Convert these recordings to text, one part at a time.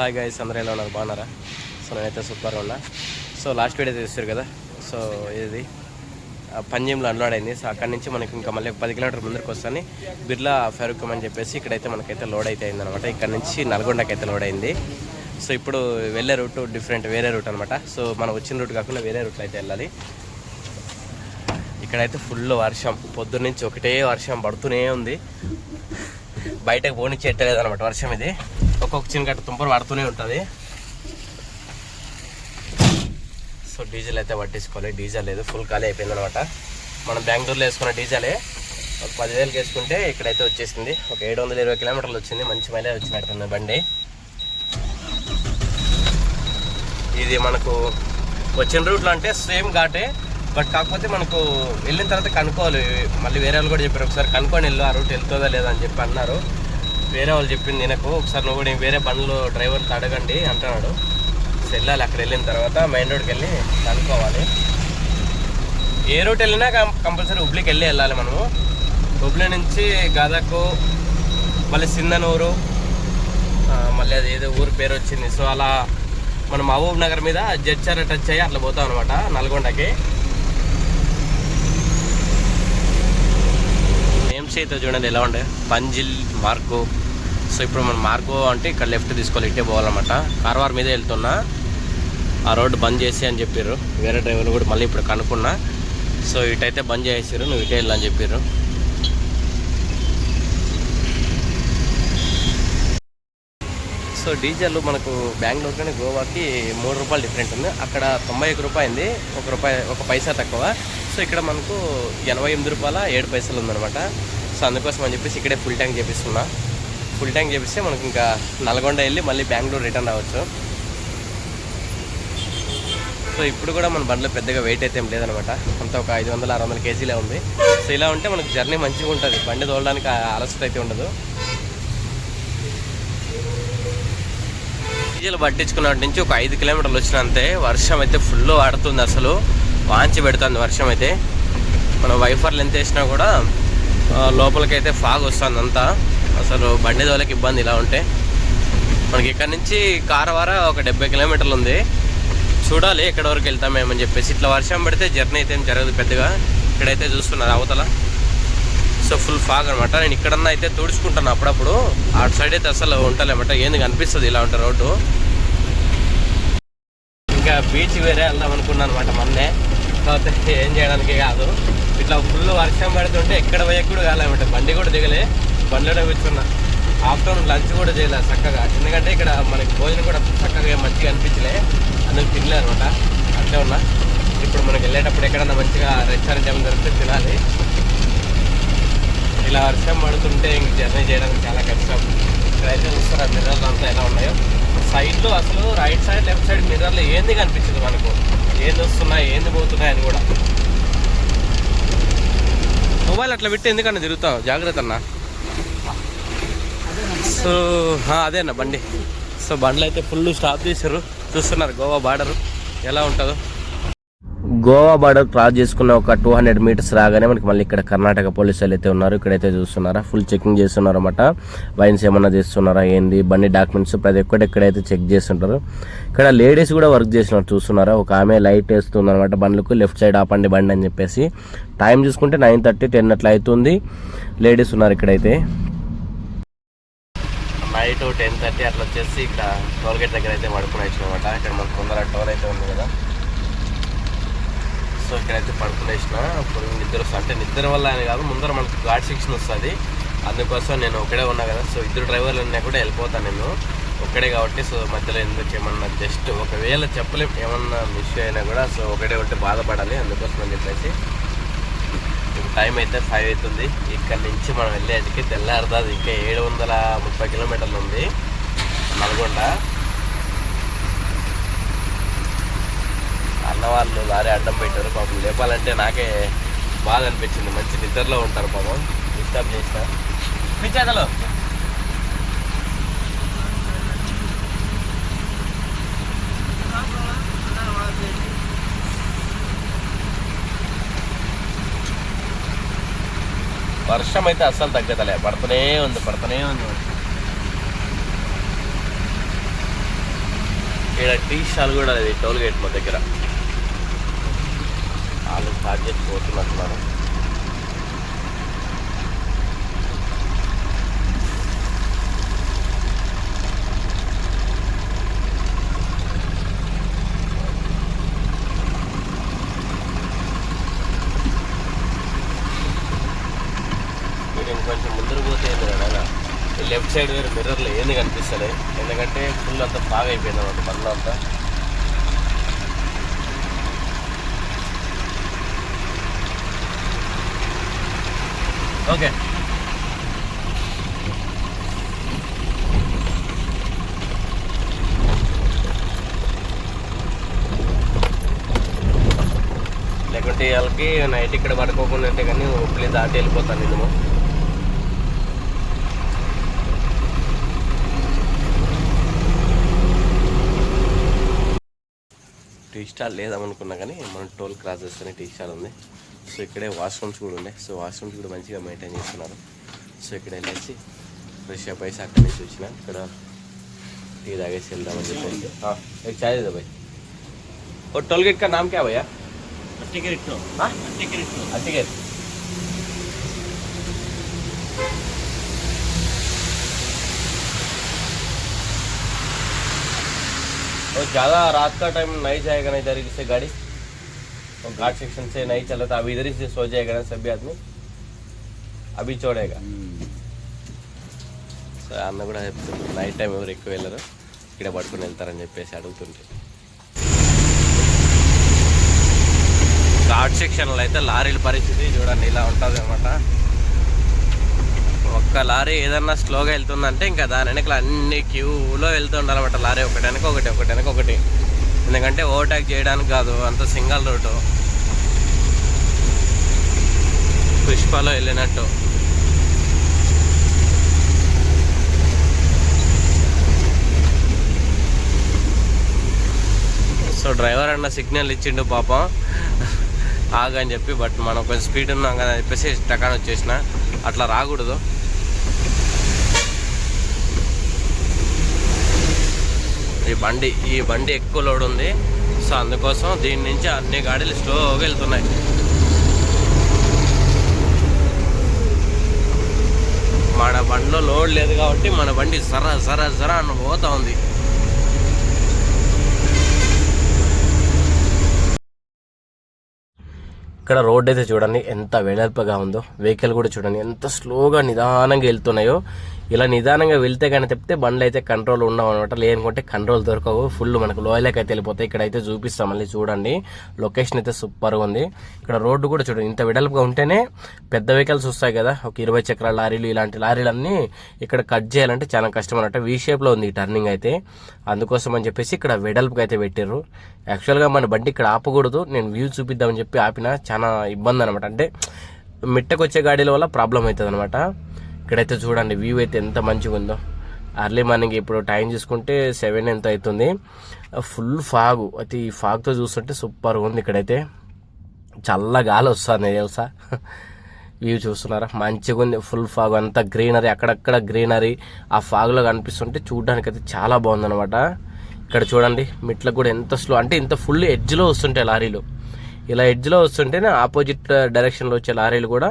Hi guys అందరూ ఎలా ఉన్నారు? బాగున్నారా? సో నేనైతే సూపర్గా ఉన్నా. సో లాస్ట్ వీడియో చూస్తారు కదా? సో ఇది ఆ పంజంలో అన్లోడ్ అయింది. సో అక్కడి నుంచి మనకి ఇంకా మళ్ళీ పది కిలోమీటర్ ముందరికి వస్తాను బిర్లా ఫెరుకం అని చెప్పేసి ఇక్కడైతే మనకైతే లోడ్ అయితే అయిందనమాట ఇక్కడ నుంచి నల్గొండకి అయితే లోడ్ అయింది. సో ఇప్పుడు వెళ్ళే రూట్ డిఫరెంట్ వేరే రూట్ అనమాట సో మనం వచ్చిన రూట్ కాకుండా వేరే రూట్లో అయితే వెళ్ళాలి. ఇక్కడైతే ఫుల్ వర్షం. పొద్దున్న నుంచి ఒకటే వర్షం పడుతూనే ఉంది. బయటకు పోనిచ్చేట్టలేదు అనమాట వర్షం ఇది. ఒక్కొక్క చిన్న గట్ట తుంపలు పడుతూనే ఉంటుంది. సో డీజిల్ అయితే పట్టించుకోవాలి డీజిల్ లేదు ఫుల్ ఖాళీ అయిపోయింది అనమాట మనం బెంగళూరులో వేసుకున్న డీజిలే ఒక పదివేలకి వేసుకుంటే ఇక్కడైతే వచ్చేసింది. ఒక ఏడు వందల ఇరవై కిలోమీటర్లు వచ్చింది మంచి మైలేజ్ వచ్చినట్టుంది బండి. ఇది మనకు వచ్చిన రూట్లో అంటే సేమ్ ఘాటే బట్ కాకపోతే మనకు వెళ్ళిన తర్వాత కనుక్కోవాలి. మళ్ళీ వేరే వాళ్ళు కూడా చెప్పారు ఒకసారి కనుక్కొని వెళ్ళు ఆ రూట్ వెళ్తుందా లేదా అని చెప్పి అన్నారు. వేరే వాళ్ళు చెప్పింది నేనకు. ఒకసారి నువ్వు కూడా వేరే బండ్లు డ్రైవర్తో అడగండి అంటున్నాడు. వెళ్ళాలి. అక్కడ వెళ్ళిన తర్వాత మెయిన్ రోడ్కి వెళ్ళి కనుక్కోవాలి ఏ రూట్ వెళ్ళినా కంపల్సరీ హుబ్లీకి వెళ్ళి వెళ్ళాలి మనము. హుబ్లీ నుంచి గదకు మళ్ళీ సిందనూరు మళ్ళీ అది ఏదో ఊరు పేరు వచ్చింది. సో అలా మనం మహబూబ్ నగర్ మీద జడ్చర్ టచ్ అయ్యి అట్లా పోతాం అనమాట నల్గొండకి. నేమ్స్ అయితే చూడండి ఎలా ఉండే? పంజిల్ మార్కో. సో ఇప్పుడు మనం మార్గో అంటే ఇక్కడ లెఫ్ట్ తీసుకోవాలి ఇట్టే పోవాలన్నమాట. కార్వార్ మీదే వెళ్తున్నా. ఆ రోడ్డు బంద్ చేసి అని చెప్పారు వేరే డ్రైవర్ కూడా మళ్ళీ ఇప్పుడు కనుక్కున్నా. సో ఇటైతే బంద్ చేసారు నువ్వు ఇటే వెళ్ళని చెప్పారు సో డీజిల్ మనకు బెంగళూరు కానీ గోవాకి మూడు రూపాయలు డిఫరెంట్ ఉంది. అక్కడ తొంభై ఒక రూపాయి ఉంది ఒక రూపాయి ఒక పైసా తక్కువ. సో ఇక్కడ మనకు ఎనభై ఎనిమిది రూపాయల ఏడు పైసలు ఉందన్నమాట. సో అందుకోసం అని చెప్పేసి ఇక్కడే ఫుల్ ట్యాంక్ చేపిస్తున్నా. ఫుల్ ట్యాంక్ చేపిస్తే మనకి ఇంకా నల్గొండ వెళ్ళి మళ్ళీ బెంగళూరు రిటర్న్ అవ్వచ్చు సో ఇప్పుడు కూడా మన బండిలో పెద్దగా వెయిట్ అయితే ఏం లేదనమాట. అంత ఒక ఐదు వందల ఆరు వందల కేజీలే ఉంది. సో ఇలా ఉంటే మనకు జర్నీ మంచిగా ఉంటుంది. బండి తోలడానికి ఆ అలసట అయితే ఉండదు. డీజిల్ పట్టించుకున్నటి నుంచి ఒక ఐదు కిలోమీటర్లు వచ్చినంతే వర్షం అయితే ఫుల్ ఆడుతుంది అసలు. వాంచి పెడుతుంది వర్షం అయితే. మనం వైఫర్లు ఎంత వేసినా కూడా లోపలికైతే ఫాగ్ వస్తుంది అంతా. అసలు బండి దోలకి ఇబ్బంది ఇలా ఉంటే. మనకి ఇక్కడ నుంచి కారవార ఒక డెబ్బై కిలోమీటర్లు ఉంది. చూడాలి ఎక్కడి వరకు వెళ్తామేమని చెప్పేసి. ఇట్లా వర్షం పడితే జర్నీ అయితే ఏం జరగదు పెద్దగా. ఇక్కడైతే చూస్తున్నారు అవతల. సో ఫుల్ ఫాగ్ అనమాట నేను ఇక్కడన్నా అయితే తుడుచుకుంటాను అప్పుడప్పుడు. అటు సైడ్ అయితే అసలు ఉంటలేమట ఏంది కనిపిస్తుంది ఇలా ఉంటుంది రోడ్డు. ఇంకా బీచ్ వేరే వెళ్దాం అనుకున్నాను అనమాట మొన్నే. కాకపోతే ఏం చేయడానికి కాదు. ఇట్లా ఫుల్ వర్షం పడుతుంటే ఎక్కడ పోయే కూడా కాలేమంటే. బండి కూడా దిగలే. బండిలో కూర్చున్నా. ఆఫ్టర్నూన్ లంచ్ కూడా చేయలేదు చక్కగా. ఎందుకంటే ఇక్కడ మనకి భోజనం కూడా చక్కగా మంచిగా అనిపించలే. అందుకు తినలే అనమాట. అట్లే ఉన్నా. ఇప్పుడు మనకి వెళ్ళేటప్పుడు ఎక్కడన్నా మంచిగా రెస్టారెంట్ ఏమైనా దొరికితే తినాలి. ఇలా వర్షం పడుతుంటే ఇంక జర్నీ చేయడానికి చాలా కష్టం. ఇక్కడైతే చూస్తారా మిర్రర్లు అంతా ఎలా ఉన్నాయో. సైడ్లో అసలు రైట్ సైడ్ లెఫ్ట్ సైడ్ మిర్రర్లు ఏంది కనిపించదు మనకు. ఏంది వస్తున్నాయి ఏంది పోతున్నాయి అని కూడా. మొబైల్ అట్లా పెట్టి ఎందుకన్నా తిరుగుతావు? జాగ్రత్త అన్నా. సో ఆ, అదే అన్న బండి. సో బండ్లు అయితే ఫుల్ స్టాప్ చేశారు. చూస్తున్నారు గోవా బార్డర్ ఎలా ఉంటుందో. గోవా బార్డర్ క్రాస్ చేసుకున్న ఒక టూ హండ్రెడ్ మీటర్స్ రాగానే మనకి మళ్ళీ ఇక్కడ కర్ణాటక పోలీసులు అయితే ఉన్నారు. ఇక్కడైతే చూస్తున్నారా ఫుల్ చెకింగ్ చేస్తున్నారు అనమాట వైన్స్ ఏమన్నా చేస్తున్నారా ఏంది బండి డాక్యుమెంట్స్ ప్రతి ఒక్కటి ఇక్కడైతే చెక్ చేస్తుంటారు. ఇక్కడ లేడీస్ కూడా వర్క్ చేస్తున్నారు చూస్తున్నారా? ఒక ఆమె లైట్ వేస్తుంది అనమాట బండ్లకు లెఫ్ట్ సైడ్ ఆపండి బండి అని చెప్పేసి. టైం చూసుకుంటే నైన్ థర్టీ టెన్ అట్లా అవుతుంది. లేడీస్ ఉన్నారు ఇక్కడైతే. టెన్ థర్టీ అట్లా వచ్చేసి ఇక్కడ టోల్ గేట్ దగ్గర అయితే పడుకుని అనమాట ఇక్కడ మనకు ముందర టోల్ అయితే ఉంది కదా. సో ఇక్కడైతే పడుకునేసిన ఇప్పుడు నిద్ర వస్తుంది అంటే నిద్ర వల్ల అని కాదు ముందర మనకు గాడ్ సెక్షన్ వస్తుంది. అందుకోసం నేను ఒకడే ఉన్నా కదా. సో ఇద్దరు డ్రైవర్లు ఉన్నా కూడా వెళ్ళిపోతాను నేను. ఒక్కడే కాబట్టి సో మధ్యలో ఎందుకు ఏమన్నా జస్ట్ ఒకవేళ చెప్పలేం ఏమన్నా మిస్ అయినా కూడా సో ఒకటే ఉంటే బాధపడాలి. అందుకోసం అని చెప్పేసి టైం అయితే ఫైవ్ అవుతుంది. ఇక్కడ నుంచి మనం వెళ్ళేటికి తెల్లారుతుంది. ఇంకా ఏడు వందల ముప్పై కిలోమీటర్లు ఉంది. నల్గొండ. అన్నవాళ్ళు లారీ అడ్డం పెట్టారు. పాపం లేపాలంటే నాకే బాధ అనిపించింది. మంచి నిద్రలో ఉంటారు పాపం. డిస్టర్బ్ చేసిన. పిచ్చేతలు వర్షం అయితే అస్సలు తగ్గదలే. పడుతూనే ఉంది పడుతూనే ఉంది. ఇక్కడ టీ స్టాల్ కూడా లేదు టోల్ గేట్ మా దగ్గర. వాళ్ళు స్టార్ట్ చేసి పోతున్నట్టున్నారు మీరు ఇంకొంచెం ముందరకు పోతే ఏంది కదా సైడ్ వేరే మిర్రర్లో ఏంది కనిపిస్తుంది ఎందుకంటే ఫుల్ అంతా బాగా అయిపోయింది అనమాట బండ్లో అంతా. ఓకే. లేకుంటే వాళ్ళకి నైట్ ఇక్కడ పడుకోకుండా అంటే కానీ హుబ్లీ దాటి వెళ్ళిపోతాను నేను. టీ స్టాల్ లేదామనుకున్నా కానీ మనం టోల్ క్రాస్ చేస్తేనే టీ స్టాల్ ఉంది సో ఇక్కడే వాష్రూమ్స్ కూడా ఉన్నాయి సో వాష్రూమ్స్ కూడా మంచిగా మెయింటైన్ చేస్తున్నారు సో ఇక్కడ వెళ్ళేసి ఫ్రెష్ అప్ అయ్యి అక్కడి నుంచి వచ్చిన ఇక్కడ టీ తాగేసి వెళ్దామని చెప్పేసి हाँ, एक चाय दे दो भाई और टोल गेट का नाम क्या है भैया टिकट हाँ टिकट और ज़्यादा रात का टाइम नहीं जाएगा ना इधर से गाड़ी और घाट सेक्शन से नहीं चला था अभी इधर ही से सो जाएगा ना सभी आदमी अभी छोड़ेगा సో అన్న కూడా చెప్తుంది నైట్ టైం ఎవరు ఎక్కువ వెళ్ళరు ఇక్కడ పట్టుకుని వెళ్తారని చెప్పేసి అడుగుతుంటే ఘాట్ సెక్షన్లో అయితే లారీల పరిస్థితి చూడండి ఇలా ఉంటుంది అనమాట ఒక్క లారీ ఏదన్నా స్లోగా వెళ్తుందంటే ఇంకా దాని వెనకలు అన్ని క్యూలో వెళ్తుండాలన్నమాట లారీ. ఒకటి వెనక ఒకటి ఒకటి వెనక ఒకటి. ఎందుకంటే ఓవర్టేక్ చేయడానికి కాదు అంత సింగల్ రోడ్డు పుష్పలో వెళ్ళినట్టు. సో డ్రైవర్ అన్న సిగ్నల్ ఇచ్చిండు పాపం. ఆగని చెప్పి బట్ మనం కొంచెం స్పీడ్ ఉన్నాం కదా అని చెప్పేసి టకాన్ వచ్చేసిన. అట్లా రాకూడదు. ఈ బండి ఈ బండి ఎక్కువ లోడ్ ఉంది. సో అందుకోసం దీని నుంచి అన్ని గాడీలు స్లోగా వెళ్తున్నాయి. మన బండిలో లోడ్ లేదు కాబట్టి మన బండి సరా సరా సరా అని పోతా ఉంది. ఇక్కడ రోడ్ అయితే చూడండి ఎంత వెడల్పగా ఉందో. వెహికల్ కూడా చూడండి ఎంత స్లోగా నిదానంగా వెళ్తున్నాయో. ఇలా నిదానంగా వెళ్తే కానీ చెప్తే బండ్లు అయితే కంట్రోల్ ఉండవు అనమాట. లేనుకుంటే కంట్రోల్ దొరకవు. ఫుల్ మనకు లోయలోకి అయితే వెళ్ళిపోతాయి. ఇక్కడ అయితే చూపిస్తాం మళ్ళీ చూడండి. లొకేషన్ అయితే సూపర్గా ఉంది. ఇక్కడ రోడ్డు కూడా చూడండి. ఇంత వెడల్పుగా ఉంటేనే పెద్ద వెహికల్స్ వస్తాయి కదా. ఒక ఇరవై చక్రాల లారీలు ఇలాంటి లారీలన్నీ ఇక్కడ కట్ చేయాలంటే చాలా కష్టం అనమాట. వీ షేప్లో ఉంది ఈ టర్నింగ్ అయితే. అందుకోసం అని చెప్పేసి ఇక్కడ వెడల్పుగా అయితే పెట్టారు యాక్చువల్గా మన బండి ఇక్కడ ఆపకూడదు. నేను వ్యూ చూపిద్దామని చెప్పి ఆపిన చాలా ఇబ్బంది అనమాట. అంటే మిట్టకొచ్చే గాడీల వల్ల ప్రాబ్లం అవుతుంది అనమాట ఇక్కడైతే చూడండి వ్యూ అయితే ఎంత మంచిగా ఉందో. అర్లీ మార్నింగ్ ఇప్పుడు టైం చూసుకుంటే సెవెన్ ఎంత అవుతుంది. ఫుల్ ఫాగు అయితే ఈ ఫాగ్తో చూస్తుంటే సూపర్గా ఉంది ఇక్కడైతే. చల్ల గాలి వస్తుంది తెలుసా? వ్యూ చూస్తున్నారా? మంచిగా ఉంది ఫుల్ ఫాగ్ అంతా గ్రీనరీ అక్కడక్కడ గ్రీనరీ ఆ ఫాగ్లో కనిపిస్తుంటే చూడడానికి అయితే చాలా బాగుందన్నమాట. ఇక్కడ చూడండి మిట్లకు కూడా ఎంత స్లో అంటే ఇంత ఫుల్ ఎడ్జ్లో వస్తుంటాయి లారీలు. ఇలా ఎడ్జ్లో వస్తుంటేనే ఆపోజిట్ డైరెక్షన్లో వచ్చే లారీలు కూడా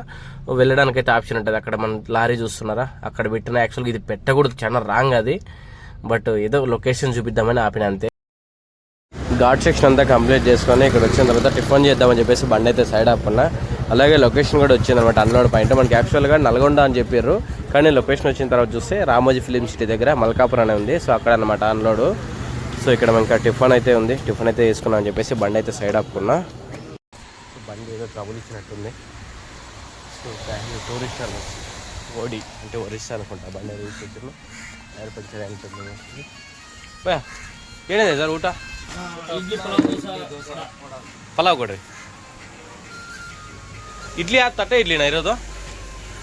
వెళ్ళడానికి అయితే ఆప్షన్ ఉంటుంది. అక్కడ మన లారీ చూస్తున్నారా? అక్కడ పెట్టిన యాక్చువల్గా ఇది పెట్టకూడదు. చాలా రాంగ్ అది. బట్ ఏదో లొకేషన్ చూపిద్దామని ఆపిన అంతే. ఘాట్ సెక్షన్ అంతా కంప్లీట్ చేసుకొని ఇక్కడ వచ్చిన తర్వాత టిఫిన్ చేద్దామని చెప్పేసి బండి అయితే సైడ్ ఆపుకున్నా అలాగే లొకేషన్ కూడా వచ్చింది అనమాట అన్లోడ్ పాయింట్ మనకి యాక్చువల్గా నల్గొండ అని చెప్పారు కానీ లొకేషన్ వచ్చిన తర్వాత చూస్తే రామోజీ ఫిలిం సిటీ దగ్గర మల్కాపురం అనే ఉంది. సో అక్కడ అనమాట అన్లోడ్ సో ఇక్కడ ఇంకా టిఫిన్ అయితే ఉంది. టిఫిన్ అయితే వేసుకున్నాం అని చెప్పేసి బండి అయితే సైడ్ ఆపుకున్నా బండి ఏదో ట్రబుల్ ఇచ్చినట్టుంది. సో టూరిస్ట్ అన్న ఓడి అంటే ఒరిస్సా అనుకుంటా బండి రిజిస్ట్రేషన్ టైర్ పంచర్ అయింటుంది బా ಏನಿದೆ ಸರ್ ಊಟ ಇಡ್ಲಿ ಪಲಾವ್ ದೋಸೆ ಪಲಾವ್ ಕೊಡ್ರಿ ಇಡ್ಲಿ ಆ ತಟ್ಟೆ ಇಡ್ಲಿನಾ ಇರೋದು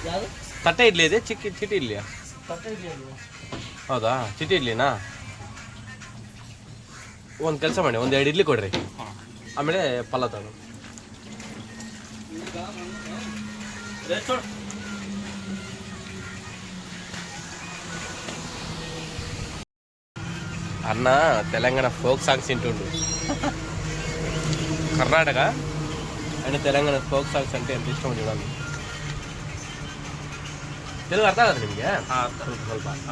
ಯಾವುದು ತಟ್ಟೆ ಇಡ್ಲಿ ಇದೆ ಚಿಕ್ಕ ಚಿಟಿ ಇಡ್ಲಿಯಾ ತಟ್ಟೆ ಇಡ್ಲಿ ಅಲ್ವಾ ಹೌದಾ ಚಿಟಿ ಇಡ್ಲಿನಾ ಒಂದು ಕೆಲಸ ಮಾಡಿ ಒಂದು ಎರಡು ಇಡ್ಲಿ ಕೊಡ್ರಿ ಆಮೇಲೆ ಪಲಾವ್ ತಗೊಂಡು ರೆಸ್ಟೋರೆಂಟ್ అన్న Telangana folk songs వింటుండు Karnataka and Telangana folk songs అంటే ఎంత ఇష్టం చూడండి తెలుగు అర్థం కదా ನಿಮಗೆ ಸ್ವಲ್ಪ ಸ್ವಲ್ಪ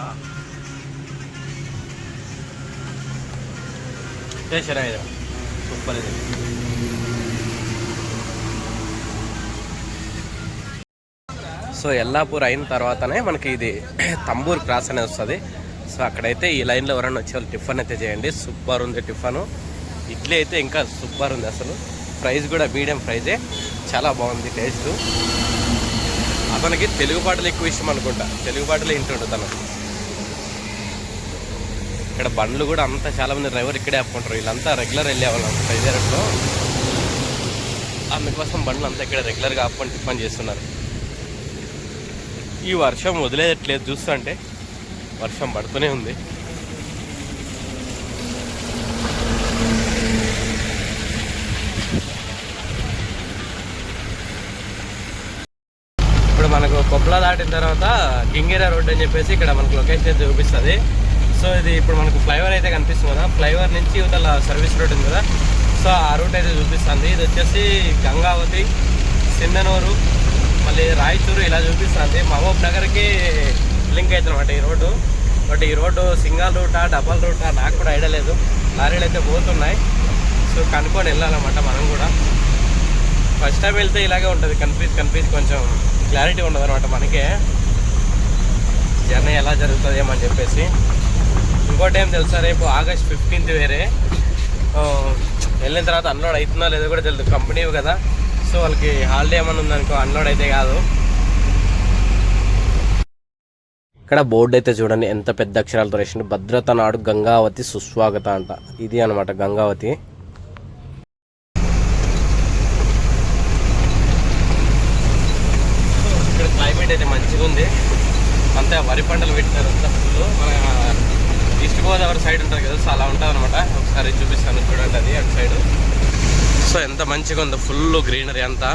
ಏ ಚೆನ್ನಾಗಿದೆ ಸೂಪರ್ ಇದೆ సో ఎల్లాపూర్ అయిన తర్వాతనే మనకి ఇది తంబూర్ క్రాస్ అనేది వస్తుంది. సో అక్కడైతే ఈ లైన్లో ఎవరైనా వచ్చే వాళ్ళు టిఫన్ అయితే చేయండి. సూపర్ ఉంది టిఫను. ఇడ్లీ అయితే ఇంకా సూపర్ ఉంది అసలు. ప్రైస్ కూడా మీడియం ప్రైజే. చాలా బాగుంది టేస్ట్. అతనికి తెలుగు పాటలు ఎక్కువ ఇష్టం అనుకుంటా. తెలుగు పాటలు వింటుండు తను. ఇక్కడ బండ్లు కూడా అంతా చాలా మంది డ్రైవర్ ఇక్కడే ఆపుకుంటారు. వీళ్ళంతా రెగ్యులర్ వెళ్ళేవాళ్ళం ప్రైజర్లో అందుకోసం బండ్లు అంతా ఇక్కడ రెగ్యులర్గా ఆపుకొని టిఫన్ చేస్తున్నారు. ఈ వర్షం వదిలేయట్లేదు చూస్తుంటే. వర్షం పడుతూనే ఉంది. ఇప్పుడు మనకు కొప్పల దాటిన తర్వాత గింగిరా రోడ్ అని చెప్పేసి ఇక్కడ మనకు లొకేషన్ అయితే చూపిస్తుంది. సో ఇది ఇప్పుడు మనకు ఫ్లైఓవర్ అయితే కనిపిస్తుంది కదా. ఫ్లైఓవర్ నుంచి ఇవతల సర్వీస్ రోడ్ ఉంది కదా. సో ఆ రూట్ అయితే చూపిస్తుంది. ఇది వచ్చేసి గంగావతి సింధనూరు మళ్ళీ రాయచూరు ఇలా చూపిస్తుంది. మహబూబ్ నగర్కి లింక్ అవుతుందన్నమాట ఈ రోడ్డు. బట్ ఈ రోడ్డు సింగల్ రూటా డబల్ రూటా నాకు కూడా ఐడియా లేదు. లారీలు అయితే పోతున్నాయి. సో కనుక్కొని వెళ్ళాలన్నమాట మనం కూడా. ఫస్ట్ టైం వెళ్తే ఇలాగే ఉంటుంది. కన్ఫ్యూజ్ కన్ఫ్యూజ్ కొంచెం క్లారిటీ ఉండదు అనమాట మనకే. జర్నీ ఎలా జరుగుతుంది ఏమని చెప్పేసి. ఇంకోటి ఏం తెలుసా? రేపు ఆగస్ట్ ఫిఫ్టీన్త్ వేరే. వెళ్ళిన తర్వాత అన్లోడ్ అవుతుందో లేదో కూడా తెలుసు కంపెనీ కదా. సో వాళ్ళకి హాలిడే ఏమైనా ఉందనుకో అన్లోడ్ అయితే కాదు. ఇక్కడ బోర్డు అయితే చూడండి ఎంత పెద్ద అక్షరాలతో రాసిండు. భద్రత నాడు గంగావతి సుస్వాగత అంట. ఇది అనమాట గంగావతి. ఇక్కడ క్లైమేట్ అయితే మంచిగా ఉంది. అంతా వరి పంటలు పెట్టినారు అంతా ఫుల్ మన ఈస్ట్ గోదావరి సైడ్ ఉంటుంది కదా సో అలా ఉంటుంది అనమాట ఒకసారి చూపిస్తాను చూడండి అది అటు సైడ్ సో ఎంత మంచిగా ఉందో ఫుల్ గ్రీనరీ అంతా.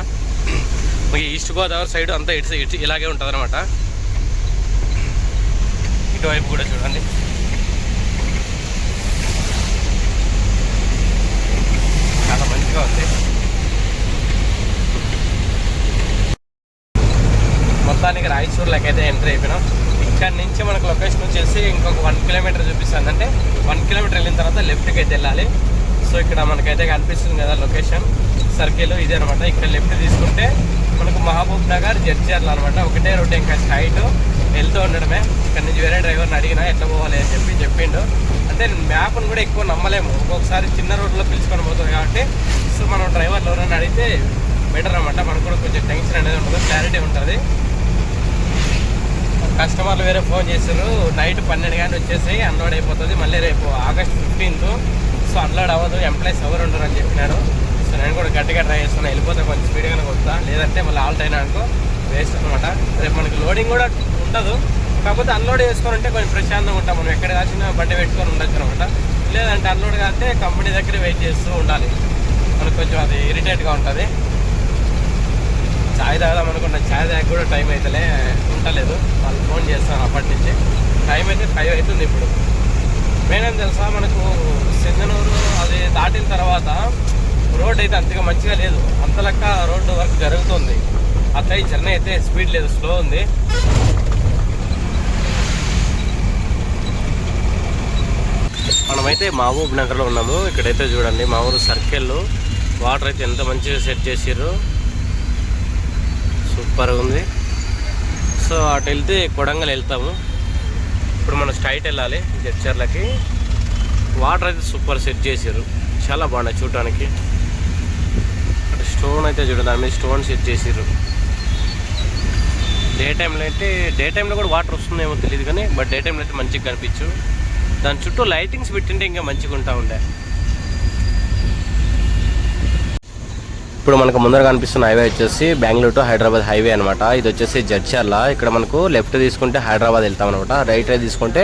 ఈ ఈస్ట్ గోదావరి సైడ్ అంతా ఇటు ఇటు ఇలాగే ఉంటుంది అనమాట ఇటువైపు కూడా చూడండి. చాలా మంచిగా ఉంది. మొత్తానికి రాయచూర్లోకి అయితే ఎంట్రీ అయిపోయినాం. ఇక్కడ నుంచి మనకు లొకేషన్ వచ్చేసి ఇంకొక వన్ కిలోమీటర్ చూపిస్తుంది. అంటే వన్ కిలోమీటర్ వెళ్ళిన తర్వాత లెఫ్ట్కి అయితే వెళ్ళాలి. సో ఇక్కడ మనకైతే కనిపిస్తుంది కదా లొకేషన్. సర్కిల్ ఇదే అనమాట ఇక్కడ లెఫ్ట్ తీసుకుంటే మనకు మహబూబ్ నగర్ జడ్చర్ల అనమాట ఒకటే రోడ్ ఇంకా స్ట్రైట్ వెళ్తూ ఉండడమే. ఇక్కడ నుంచి వేరే డ్రైవర్ని అడిగినా ఎట్లా పోవాలి అని చెప్పి చెప్పిండు. అంటే మ్యాప్ను కూడా ఎక్కువ నమ్మలేము. ఒక్కొక్కసారి చిన్న రోడ్లో పిలుచుకొని పోతుంది కాబట్టి. సో మనం డ్రైవర్లు ఎవరైనా అడిగితే బెటర్ అనమాట మనకు కూడా కొంచెం టెన్షన్ అనేది ఉంటుంది క్లారిటీ ఉంటుంది. కస్టమర్లు వేరే ఫోన్ చేశారు నైట్ పన్నెండు గంటలు వచ్చేసి అన్లోడ్ అయిపోతుంది. మళ్ళీ రేపు ఆగస్ట్ ఫిఫ్టీన్త్ సో అన్లోడ్ అవ్వదు ఎంప్లాయీస్ ఎవరు ఉండరు అని చెప్పినాడు సో నేను కూడా గట్టిగా ట్రై చేస్తున్నా. వెళ్ళిపోతే కొంచెం స్పీడ్గానే వస్తా. లేదంటే మళ్ళీ ఆల్ట్ అయినా అనుకో వేస్ట్ అనమాట రేపు మనకి లోడింగ్ కూడా ఉండదు. కాకపోతే అన్లోడ్ చేసుకొని ఉంటే కొంచెం ప్రశాంతంగా ఉంటాం మనం. ఎక్కడ కాసిన బండి పెట్టుకొని ఉండొచ్చు అనమాట లేదంటే అన్లోడ్ కాస్తే కంపెనీ దగ్గర వెయిట్ చేస్తూ ఉండాలి. మనకు కొంచెం అది ఇరిటేట్గా ఉంటుంది. చాయ్ తాగదాం అనుకున్న చాయ్ తాగ కూడా టైం అయితేలే ఉండలేదు. వాళ్ళు ఫోన్ చేస్తాను అప్పటి నుంచి. టైం అయితే ఫైవ్ అవుతుంది ఇప్పుడు. మేనేం తెలుసా? మనకు చెన్నూరు అది దాటిన తర్వాత రోడ్ అయితే అంతగా మంచిగా లేదు. అంత లెక్క రోడ్డు వర్క్ జరుగుతుంది. అట్లా ఈ అయితే స్పీడ్ లేదు స్లో ఉంది. మనమైతే మహబూబ్ నగర్లో ఉన్నాము. ఇక్కడైతే చూడండి మా ఊరు సర్కిల్ వాటర్ అయితే ఎంత మంచిగా సెట్ చేసిర్రు. సూపర్గా ఉంది. సో అటు వెళ్తే కొడంగల్ వెళ్తాము. ఇప్పుడు మనం స్ట్రైట్ వెళ్ళాలి జడ్చర్లకి. వాటర్ అయితే సూపర్ సెట్ చేశారు. చాలా బాగున్నాయి చూడటానికి. స్టోన్ అయితే చూడండి దాని మీద స్టోన్ సెట్ చేసారు డే టైంలో అయితే డే టైంలో కూడా వాటర్ వస్తుందేమో తెలియదు కానీ బట్ డే టైంలో అయితే మంచిగా కనిపించు. దాని చుట్టూ లైటింగ్స్ పెట్టింటే ఇంకా మంచిగా ఉంటా ఉండే. ఇప్పుడు మనకు ముందర కనిపిస్తున్న హైవే వచ్చేసి బెంగళూరు టు హైదరాబాద్ హైవే అనమాట ఇది వచ్చేసి జడ్చర్ల. ఇక్కడ మనకు లెఫ్ట్ తీసుకుంటే హైదరాబాద్ వెళ్తాం అనమాట రైట్ తీసుకుంటే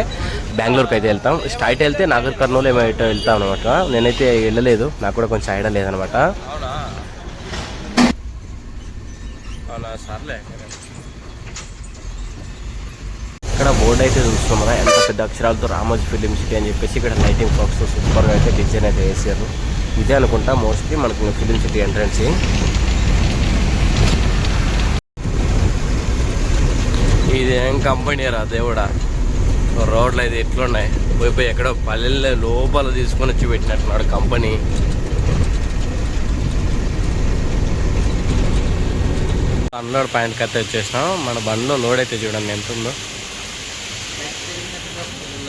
బెంగళూరుకి అయితే వెళ్తాం. స్ట్రైట్ వెళ్తే నాగర్ కర్నూలు ఏమో వెళ్తాం అనమాట నేనైతే వెళ్ళలేదు. నాకు కూడా కొంచెం ఐడియా లేదనమాట ఇక్కడ బోర్డు అయితే చూస్తున్నారా ఎంత పెద్ద అక్షరాలతో రామోజీ ఫిలిం సిటీ అని చెప్పేసి ఇక్కడ లైటింగ్ బాక్స్ సూపర్గా అయితే డిజైన్ అయితే వేసారు. ఇదే అనుకుంటా మోస్ట్లీ మనకు ఫిలిం సిటీ ఎంట్రన్స్. ఇదేం కంపెనీ రా దేవుడా. రోడ్లు అయితే ఎట్లున్నాయి. పోయి పోయి ఎక్కడో పల్లెల్లో లోపల తీసుకొని వచ్చి పెట్టినట్టున్నాడు కంపెనీ. అన్లోడ్ పాయింట్కి అయితే వచ్చేసినాం. మన బండిలో లోడ్ అయితే చూడండి ఎంత ఉందో.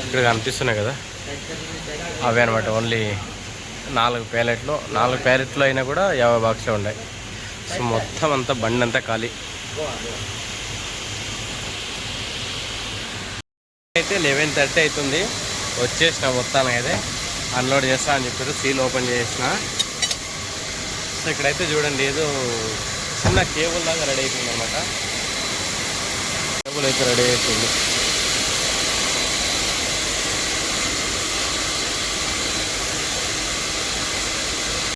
ఇక్కడ కనిపిస్తున్నాయి కదా. అవే అనమాట ఓన్లీ నాలుగు ప్యాలెట్లు నాలుగు ప్యాలెట్లు అయినా కూడా యాభై బాక్స్లో ఉన్నాయి సో మొత్తం అంతా బండి అంతా ఖాళీ. అయితే లెవెన్ థర్టీ అవుతుంది. వచ్చేసిన మొత్తానికి అయితే అన్లోడ్ చేస్తా అని చెప్పారు. సీల్ ఓపెన్ చేసిన. సో ఇక్కడైతే చూడండి ఏదో చిన్న కేబుల్ లాగా రెడీ అవుతుంది అనమాట కేబుల్ అయితే రెడీ అవుతుంది